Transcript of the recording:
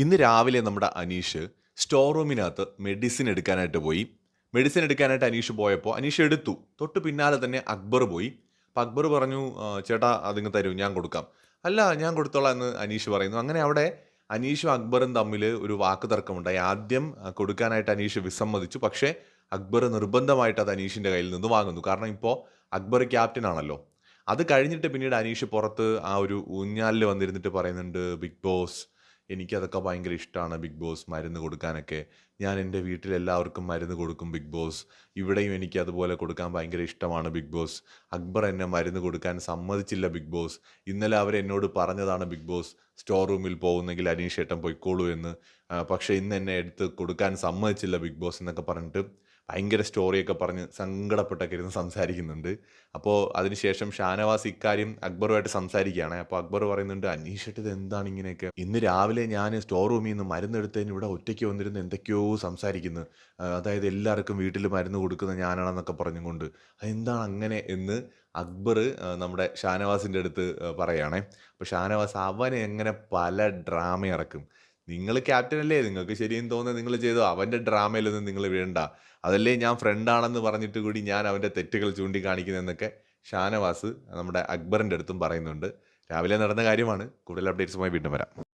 ഇന്ന് രാവിലെ നമ്മുടെ അനീഷ് സ്റ്റോർ റൂമിനകത്ത് മെഡിസിൻ എടുക്കാനായിട്ട് പോയി. മെഡിസിൻ എടുക്കാനായിട്ട് അനീഷ് പോയപ്പോൾ അനീഷ് എടുത്തു. തൊട്ട് പിന്നാലെ തന്നെ അക്ബർ പോയി. അക്ബർ പറഞ്ഞു "ആ, ചേട്ടാ അതിങ്ങ് തരൂ ഞാൻ കൊടുക്കാം. അല്ല ഞാൻ കൊടുത്തോളാം എന്ന് അനീഷ് പറയുന്നു. അങ്ങനെ അവിടെ അനീഷും അക്ബറും തമ്മിൽ ഒരു വാക്ക് തർക്കമുണ്ടായി. ആദ്യം കൊടുക്കാനായിട്ട് അനീഷ് വിസമ്മതിച്ചു. പക്ഷേ അക്ബർ നിർബന്ധമായിട്ട് അത് അനീഷിന്റെ കയ്യിൽ നിന്ന് വാങ്ങുന്നു. കാരണം ഇപ്പോൾ അക്ബർ ക്യാപ്റ്റൻ ആണല്ലോ. അത് കഴിഞ്ഞിട്ട് പിന്നീട് അനീഷ് പുറത്ത് ആ ഒരു ഊഞ്ഞാലിൽ വന്നിരുന്നിട്ട് പറയുന്നുണ്ട് ബിഗ് ബോസ് എനിക്കതൊക്കെ ഭയങ്കര ഇഷ്ടമാണ് ബിഗ് ബോസ് മരുന്ന് കൊടുക്കാനൊക്കെ. ഞാൻ എന്റെ വീട്ടിൽ എല്ലാവർക്കും മരുന്ന് കൊടുക്കും ബിഗ് ബോസ്. ഇവിടെയും എനിക്ക് അതുപോലെ കൊടുക്കാൻ ഭയങ്കര ഇഷ്ടമാണ് ബിഗ് ബോസ്. അക്ബർ എന്നെ മരുന്ന് കൊടുക്കാൻ സമ്മതിച്ചില്ല ബിഗ് ബോസ്. ഇന്നലെ അവർ എന്നോട് പറഞ്ഞതാണ് ബിഗ് ബോസ് സ്റ്റോർ റൂമിൽ പോകുന്നെങ്കിൽ അനീഷ് ഏട്ടൻ പൊയ്ക്കോളൂ എന്ന്. പക്ഷേ ഇന്ന് എന്നെ എടുത്ത് കൊടുക്കാൻ സമ്മതിച്ചില്ല ബിഗ് ബോസ് എന്നൊക്കെ പറഞ്ഞിട്ട് ഭയങ്കര സ്റ്റോറിയൊക്കെ പറഞ്ഞ് സങ്കടപ്പെട്ടൊക്കെ ഇരുന്ന് സംസാരിക്കുന്നുണ്ട്. അപ്പോൾ അതിനുശേഷം ഷാനവാസ് ഇക്കാര്യം അക്ബറുമായിട്ട് സംസാരിക്കുകയാണ്. അപ്പോൾ അക്ബർ പറയുന്നുണ്ട് അനീഷ് ഇത് എന്താണ് ഇങ്ങനെയൊക്കെ? ഇന്ന് രാവിലെ ഞാൻ സ്റ്റോർ റൂമിൽ നിന്ന് മരുന്നെടുത്തതിന് ഇവിടെ ഒറ്റയ്ക്ക് വന്നിരുന്ന് എന്തൊക്കെയോ സംസാരിക്കുന്നു. അതായത് എല്ലാവർക്കും വീട്ടിൽ മരുന്ന് കൊടുക്കുന്ന ഞാനാണെന്നൊക്കെ പറഞ്ഞുകൊണ്ട്. എന്താണ് അങ്ങനെ എന്ന് അക്ബർ നമ്മുടെ ഷാനവാസിന്റെ അടുത്ത് പറയുകയാണേ അപ്പോൾ ഷാനവാസ് അവനെ എങ്ങനെ പല ഡ്രാമ ഇറക്കും. നിങ്ങൾ ക്യാപ്റ്റൻ അല്ലേ? നിങ്ങൾക്ക് ശരിയെന്ന് തോന്നുന്നത് നിങ്ങൾ ചെയ്തോ? അവന്റെ ഡ്രാമയിലൊന്നും നിങ്ങൾ വീഴണ്ട. അതല്ലേ ഞാൻ ഫ്രണ്ടാണെന്ന് പറഞ്ഞിട്ട് കൂടി ഞാൻ അവന്റെ തെറ്റുകൾ ചൂണ്ടിക്കാണിക്കുന്നതെന്നൊക്കെ ഷാനവാസ് നമ്മുടെ അക്ബറിന്റെ അടുത്തും പറയുന്നുണ്ട്. രാവിലെ നടന്ന കാര്യമാണ്. കൂടുതൽ അപ്ഡേറ്റ്സുമായി വീണ്ടും വരാം.